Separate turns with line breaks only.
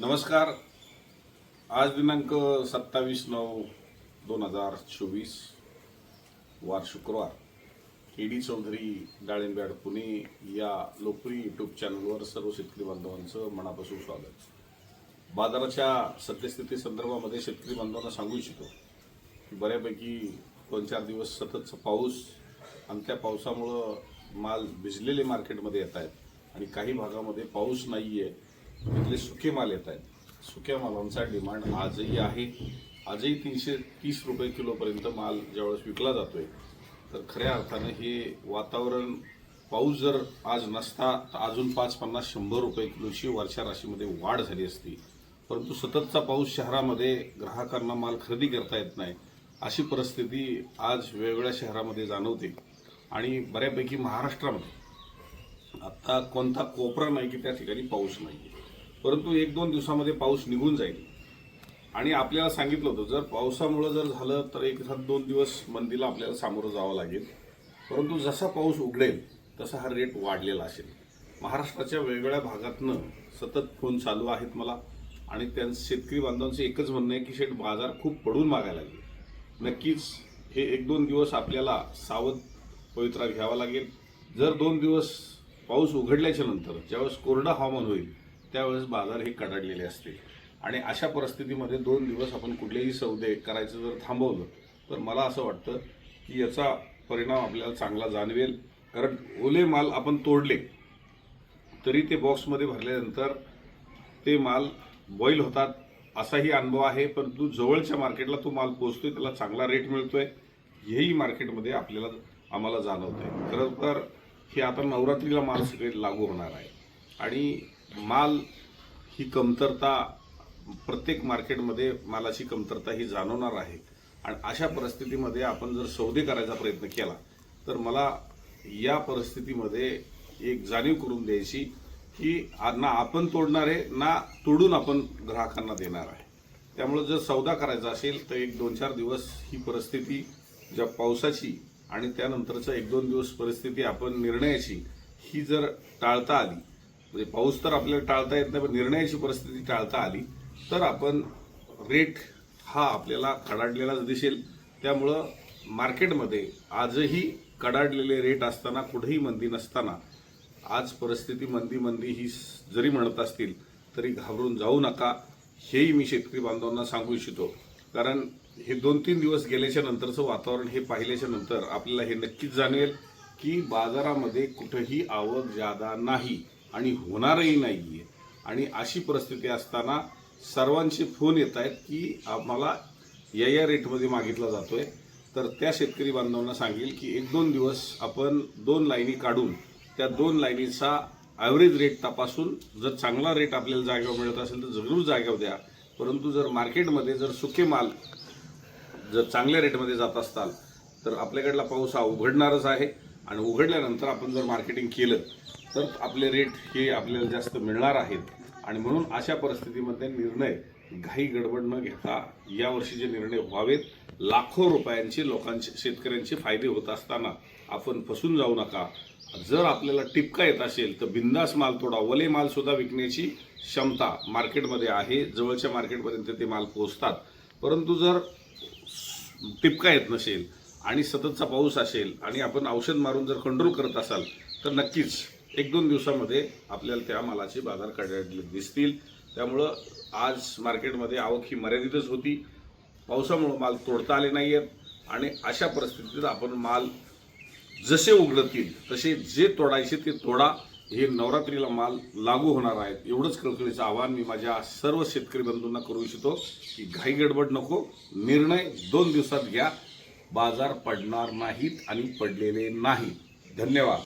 नमस्कार. आज दिनांक सत्तावीस नऊ दोन हजार चोवीस वार शुक्रवार. के डी चौधरी डाळिंब्याड पुणे या लोकप्रिय यूट्यूब चॅनलवर सर्व शेतकरी बांधवांचं मनापासून स्वागत. बाजाराच्या सद्यस्थिती संदर्भामध्ये शेतकरी बांधवांना सांगू इच्छितो की बऱ्यापैकी दोन चार दिवस सततचा पाऊस आणि त्या पावसामुळं माल भिजलेले मार्केटमध्ये येत आहेत आणि काही भागामध्ये पाऊस नाही आहे तिथले सुके माल येत आहेत. सुक्या मालांचा डिमांड आजही आहे. आजही तीनशे तीस रुपये किलोपर्यंत माल ज्यावेळेस विकला जातोय तर खऱ्या अर्थानं हे वातावरण पाऊस जर आज नसता तर अजून पाच पन्नास शंभर रुपये किलोची वर्षा राशीमध्ये वाढ झाली असती. परंतु सततचा पाऊस शहरामध्ये ग्राहकांना माल खरेदी करता येत नाही अशी परिस्थिती आज वेगवेगळ्या शहरामध्ये जाणवते. आणि बऱ्यापैकी महाराष्ट्रामध्ये आत्ता कोणता कोपरा नाही की त्या ठिकाणी पाऊस नाही परंतु एक दोन दिवसामध्ये पाऊस निघून जाईल. आणि आपल्याला सांगितलं होतं जर पावसामुळं जर झालं तर एक सात दोन दिवस मंदीला आपल्याला सामोरं जावं लागेल. परंतु जसा पाऊस उघडेल तसा हा रेट वाढलेला असेल. महाराष्ट्राच्या वेगवेगळ्या भागातनं सतत फोन चालू आहेत मला. आणि त्या शेतकरी बांधवांचं एकच म्हणणं आहे की शेठ बाजार खूप पडून मागायला लागले. नक्कीच हे एक दोन दिवस आपल्याला सावध पवित्रा घ्यावा लागेल. जर दोन दिवस पाऊस उघडल्याच्या नंतर ज्यावेळेस कोरडा हवामान होईल त्यावेळेस बाजार हे कडाडलेले असते. आणि अशा परिस्थितीमध्ये दोन दिवस आपण कुठलेही सौदे करायचं जर थांबवलं तर मला असं वाटतं की याचा परिणाम आपल्याला चांगला जाणवेल. कारण ओले माल आपण तोडले तरी ते बॉक्समध्ये भरल्यानंतर ते माल बॉईल होतात असाही अनुभव आहे. परंतु जवळच्या मार्केटला तो माल पोहोचतोय त्याला चांगला रेट मिळतोय हेही मार्केटमध्ये आपल्याला आम्हाला जाणवतं आहे खरं तर हे आता नवरात्रीला माल सगळे लागू होणार आहे. आणि माल ही कमतरता प्रत्येक मार्केटमध्ये मालाची कमतरता ही जाणवणार आहे. आणि अशा परिस्थितीमध्ये आपण जर सौदे करायचा प्रयत्न केला तर मला या परिस्थितीमध्ये एक जाणीव करून द्यायची की ना आपण तोडणार आहे ना तोडून आपण ग्राहकांना देणार आहे. त्यामुळे जर सौदा करायचा असेल तर एक दोन चार दिवस ही परिस्थिती ज्या पावसाची आणि त्यानंतरचा एक दोन दिवस परिस्थिती आपण निर्णयाची ही जर टाळता आली म्हणजे पाऊस तर आपल्याला टाळता येत नाही पण निर्णयाची परिस्थिती टाळता आली तर आपण रेट हा आपल्याला कडाडलेलाच दिसेल. त्यामुळं मार्केटमध्ये आजही कडाडलेले रेट असताना कुठेही मंदी नसताना आज परिस्थिती मंदी मंदी ही जरी म्हणत असतील तरी घाबरून जाऊ नका हेही मी शेतकरी बांधवांना सांगू इच्छितो. कारण हे दोन तीन दिवस गेल्याच्या नंतरचं वातावरण हे पाहिल्याच्या नंतर आपल्याला हे नक्कीच जाणवेल की बाजारामध्ये कुठंही आवक जादा नाही. आणि होणारही नाही आहे आणि अशी परिस्थिती असताना सर्वांचे फोन येत आहेत की आम्हाला या या रेटमध्ये मागितला जातो आहे तर त्या शेतकरी बांधवांना सांगेल की एक दोन दिवस आपण दोन लाईनी काढून त्या दोन लाईनीचा ॲव्हरेज रेट तपासून जर चांगला रेट आपल्याला जागेवर मिळत असेल तर जरूर जागेवर द्या. परंतु जर मार्केटमध्ये जर सुके माल जर चांगल्या रेटमध्ये जात असताल तर आपल्याकडला पाऊस हा उघडणारच आहे. आणि उघडल्यानंतर आपण जर मार्केटिंग केलं तर आपले रेट हे आपल्याला जास्त मिळणार आहेत. आणि म्हणून अशा परिस्थितीमध्ये निर्णय घाई गडबड न घेता यावर्षीचे निर्णय व्हावेत लाखो रुपयांचे लोकांचे शेतकऱ्यांचे फायदे होत असताना आपण फसून जाऊ नका. जर आपल्याला टिपका येत असेल तर बिंदास माल तोडा. वले माल सुद्धा विकण्याची क्षमता मार्केटमध्ये आहे. जवळच्या मार्केटपर्यंत ते माल पोहोचतात. परंतु जर टिपका येत नसेल आणि सततचा पाऊस असेल आणि आपण औषध मारून जर कंट्रोल करत असाल तर नक्कीच एक दोन दिवसामध्ये आपल्याला त्या मालाचे बाजार काढले दिसतील. त्यामुळं आज मार्केटमध्ये आवक ही मर्यादितच होती. पावसामुळं माल तोडता आले नाही आहेत आणि अशा परिस्थितीत आपण माल जसे उघडतील तसे जे तोडायचे ते तोडा. हे नवरात्रीला माल लागू होणार आहेत. एवढंच कळकळीचं आवाहन मी माझ्या सर्व शेतकरी बंधूंना करू इच्छितो की घाई गडबड नको. निर्णय दोन दिवसात घ्या. बाजार पडणार नाहीत आणि पडलेले नाहीत. धन्यवाद.